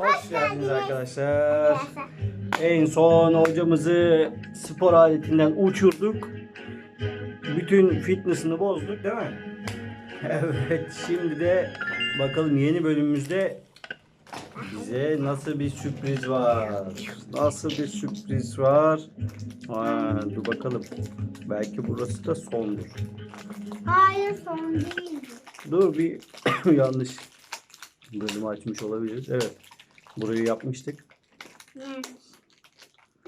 Hoş geldiniz arkadaşlar. En son hocamızı spor aletinden uçurduk. Bütün fitness'ını bozduk değil mi? Evet şimdi de bakalım yeni bölümümüzde bize nasıl bir sürpriz var? Nasıl bir sürpriz var? Ha, dur bakalım. Belki burası da sondur. Hayır son değil. Dur bir yanlış bölümü açmış olabiliriz. Evet. Burayı yapmıştık. Ne?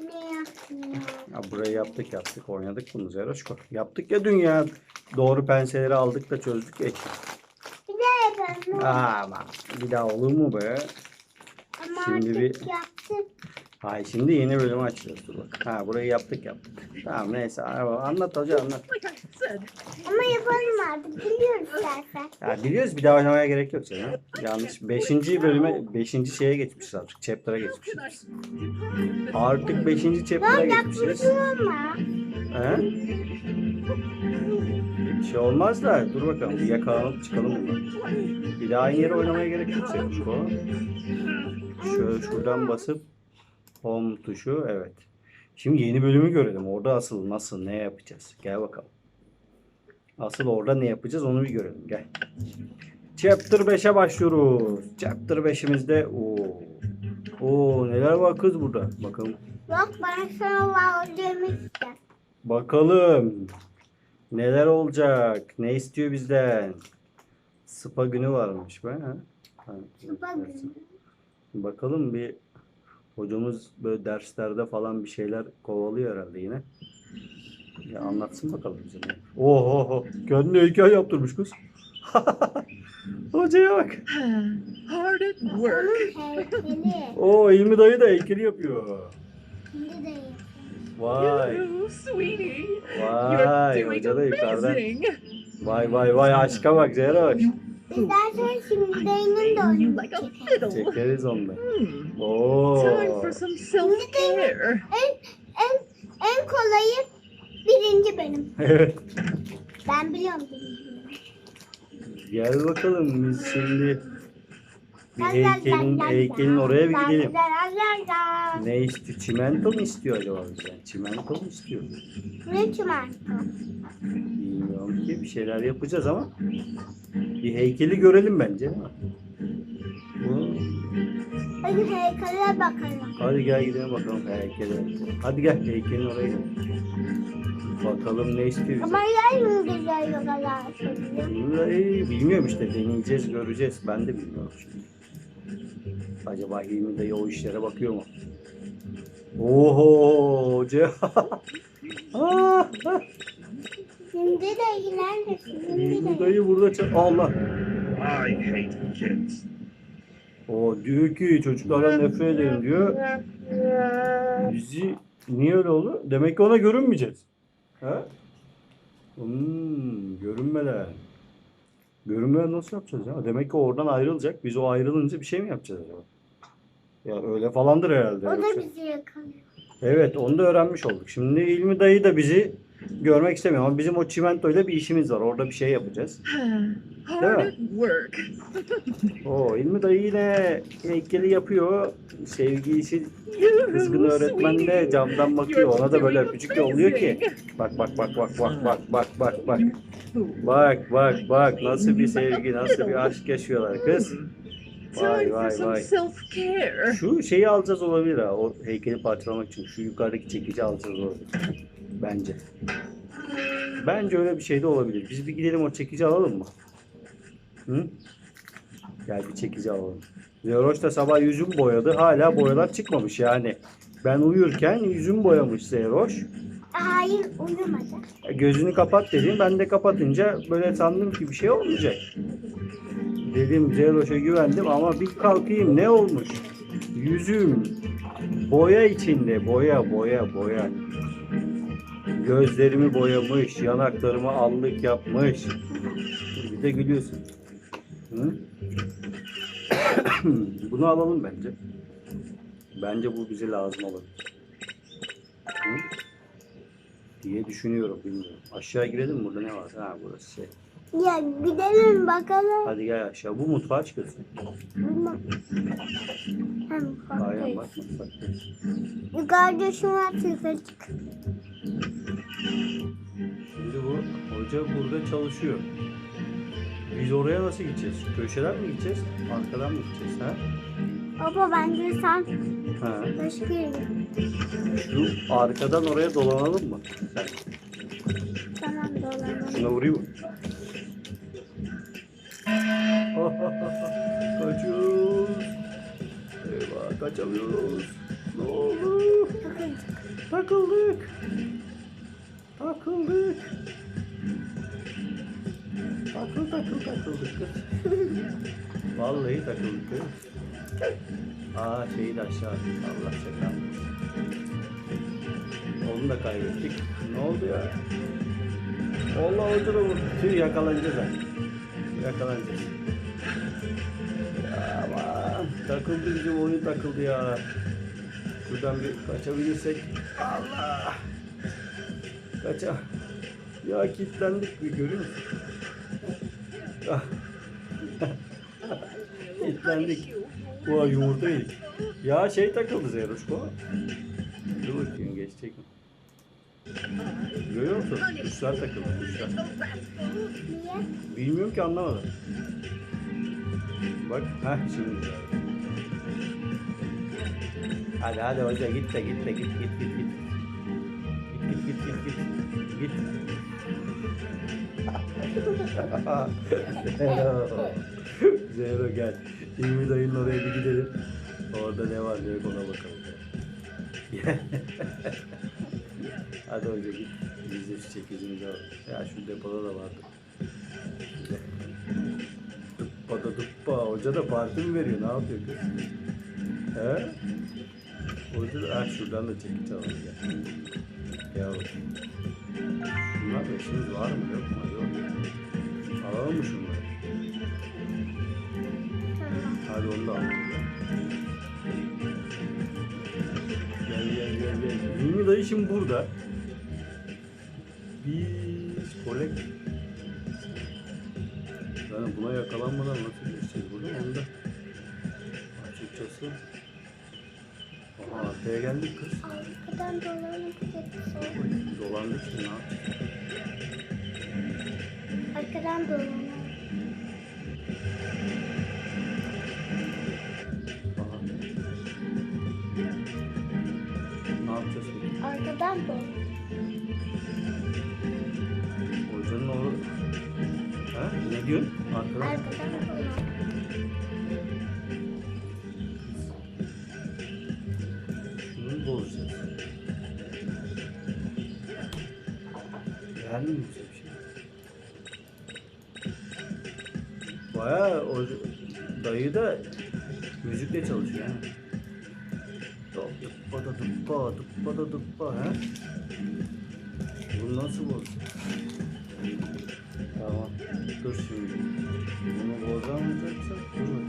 Ne yaptın? Ya burayı yaptık yaptık oynadık bunu Zeroşko. Yaptık ya dünya. Doğru penseleri aldık da çözdük ya. Bir daha yapalım. Ama bir daha olur mu be? Ama şimdi artık bir- yaptık. Hayır şimdi yeni bölümü açacağız. Dur bak. Ha burayı yaptık yaptık. Tamam neyse anlat hoca anlat. Ama yapalım artık. Biliyoruz zaten. Ya biliyoruz bir daha oynamaya gerek yok canım. Yanlış. Beşinci bölüme, beşinci şeye geçmişiz artık. Chapter'a geçmişiz. Artık beşinci chapter'a geçmişiz. yapmışım ama. He? Bir şey olmaz da dur bakalım bir yakalanıp çıkalım buradan. Bir daha aynı yere oynamaya gerek yok Sevuşko. Şöyle şuradan basıp home tuşu evet. Şimdi yeni bölümü görelim. Orada asıl nasıl ne yapacağız? Gel bakalım. Asıl orada ne yapacağız onu bir görelim. Gel. Chapter 5'e başlıyoruz. Chapter 5'imizde o Oo neler var kız burada. Bakalım. Bak ben sana var demiştim. Bakalım. Neler olacak? Ne istiyor bizden? Spa günü varmış be. Ha? Spa günü. Bakalım bir hocamız böyle derslerde falan bir şeyler kovalıyor herhalde yine. Ya anlatsın bakalım bize. Oho oho. Kendine heykel yaptırmış kız. Hocaya bak. Hard at work. Oo İlmi dayı da heykeli yapıyor. De yapayım. Vay. Sweetie. Vay. Hoca da yukarıdan. Vay vay vay aşka bak Zeroş. İstersen şimdi dayının da oyunu. Çekeriz onu da. Hmm. Oo. Time for some self-care. En, en, en kolayı birinci benim. Evet. Ben biliyorum birinci benim. Gel bakalım biz şimdi bir heykelin, heykelin oraya bir gidelim. Ne istiyor? Çimento mu istiyor acaba bizden? Çimento mu istiyor? Ne çimento? Bilmiyorum ki bir şeyler yapacağız ama bir heykeli görelim bence değil mi? Hadi heykele bakalım. Hadi gel gidelim bakalım heykele. Hadi gel heykelin oraya gidelim. Bakalım ne istiyor bizden. Ama yer mi güzel yogalar? Vallahi bilmiyorum işte deneyeceğiz göreceğiz. Ben de bilmiyorum şimdi. Acaba Hilmi dayı o işlere bakıyor mu? Oho ah. Şimdi de ileride. Şimdi Hilmi de. dayı burada ça- Allah. I hate kids. O diyor ki çocuklardan nefret ederim diyor. Bizi niye öyle oldu? Demek ki ona görünmeyeceğiz. Ha? Hmm, görünmeden. Görünmeden nasıl yapacağız ya? Demek ki oradan ayrılacak. Biz o ayrılınca bir şey mi yapacağız acaba? Ya öyle falandır herhalde. O da bizi yakalıyor. Evet onu da öğrenmiş olduk. Şimdi İlmi dayı da bizi görmek istemiyor ama bizim o çimentoyla bir işimiz var. Orada bir şey yapacağız. Hard Yeah. at work. O İlmi dayı yine heykeli yapıyor. Sevgilisi kızgın öğretmen de camdan bakıyor. Ona da böyle öpücük yolluyor ki. amazing. Bak bak bak bak bak bak bak bak bak. Bak bak bak nasıl bir sevgi, nasıl bir aşk yaşıyorlar kız. Vay, vay, vay. Şu şeyi alacağız olabilir ha. O heykeli parçalamak için. Şu yukarıdaki çekici alacağız olabilir. Bence. Bence öyle bir şey de olabilir. Biz bir gidelim o çekici alalım mı? Hı? Gel bir çekici alalım. Zeroş da sabah yüzüm boyadı. Hala boyalar çıkmamış yani. Ben uyurken yüzüm boyamış Zeroş. Hayır uyumadı. E, Gözünü kapat dedim. Ben de kapatınca böyle sandım ki bir şey olmayacak. Dedim Zeroş'a güvendim ama bir kalkayım ne olmuş? Yüzüm boya içinde. Boya boya boya. Gözlerimi boyamış. Yanaklarımı allık yapmış. Bir de gülüyorsun. Hı? Bunu alalım bence. Bence bu bize lazım olabilir. Hı? diye düşünüyorum bilmiyorum. Aşağı girelim burada ne var? Ha burası şey. Ya gidelim bakalım. Hadi gel aşağı. Bu mutfağa çıkıyorsun. Bilmem. Aynen bak Baktayız. bak. Yukarıda şu var tıkırcık. Şimdi bu hoca burada çalışıyor. Biz oraya nasıl gideceğiz? Köşeden mi gideceğiz? Arkadan mı gideceğiz ha? Baba bence sen Ha. başka yere. Şu arkadan oraya dolanalım mı? Tamam dolanalım. şuna vurayım mı? Kaçıyoruz. Eyvah kaçamıyoruz. Ne oldu? Takıldık. Takıldık. Takıl takıl takıldık kız. Vallahi takıldık kız. Aa şeyi de aşağı attık. Allah şaka. Onu da kaybettik. Ne oldu ya? Allah da vurdu. Tüh yakalanacağız ha. Yakalanacağız. Ya aman takıldı bizim oyun takıldı ya. Şuradan bir kaçabilirsek. Allah! Kaça. Ya kilitlendik bir görüyor musun? Ah. kilitlendik. Ulan yumurta yedik. Ya şey takıldı Zeroşko. Dur bakayım geçecek mi? Görüyor musun? Kuşlar takıldı kuşlar. Bilmiyorum ki anlamadım. Bak, ha şimdi. Hadi hadi hoca git de git de git git git git. Git git git git git. Git. Zero. Zero gel. İlmi dayının oraya bir gidelim. Orada ne var yok ona bakalım. hadi hoca git. Biz de şu çekicimizi alalım. Ya şu depoda da vardı. Duppa da duppa. Hoca da parti mi veriyor? Ne yapıyor kız? He? Hoca da... Ah şuradan da çekiç alalım ya. Ya Şunlar da işimiz var mı? Yok mu? Yok. Alalım mı şunları? Tamam. Hadi onu da alalım. Gel gel gel gel. Hilmi dayı şimdi burada. Biz kolek yani buna yakalanmadan nasıl geçeceğiz buradan onu da açıkçası Aha arkaya geldik kız. Arkadan dolanıp. Dolandık şimdi ne yapacağız? Arkadan dolanalım. Aha. Ne yapacağız şimdi? Arkadan dolan. Hocanın oğlu... Ha? Ne diyorsun? Arkadan. Arkadan. Şunu bozacağız? Beğendin mi bize bir şey? Baya o dayı da müzikle çalışıyor ha. Duppa da duppa, duppa da duppa ha. Bunu nasıl bozacağız? Tamam. Dur şimdi. Bunu bozamayacaksak dur.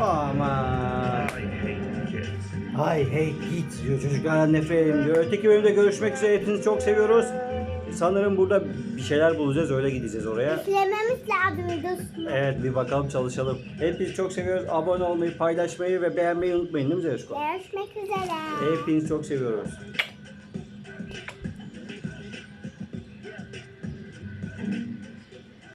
Aman. Hay hey git diyor çocuklardan nefret diyor. Öteki bölümde görüşmek üzere hepinizi çok seviyoruz. Sanırım burada bir şeyler bulacağız öyle gideceğiz oraya. Üflememiz lazım videosunu. Evet bir bakalım çalışalım. Hepinizi çok seviyoruz. Abone olmayı, paylaşmayı ve beğenmeyi unutmayın değil mi Zereşko? Görüşmek üzere. Hepinizi çok seviyoruz.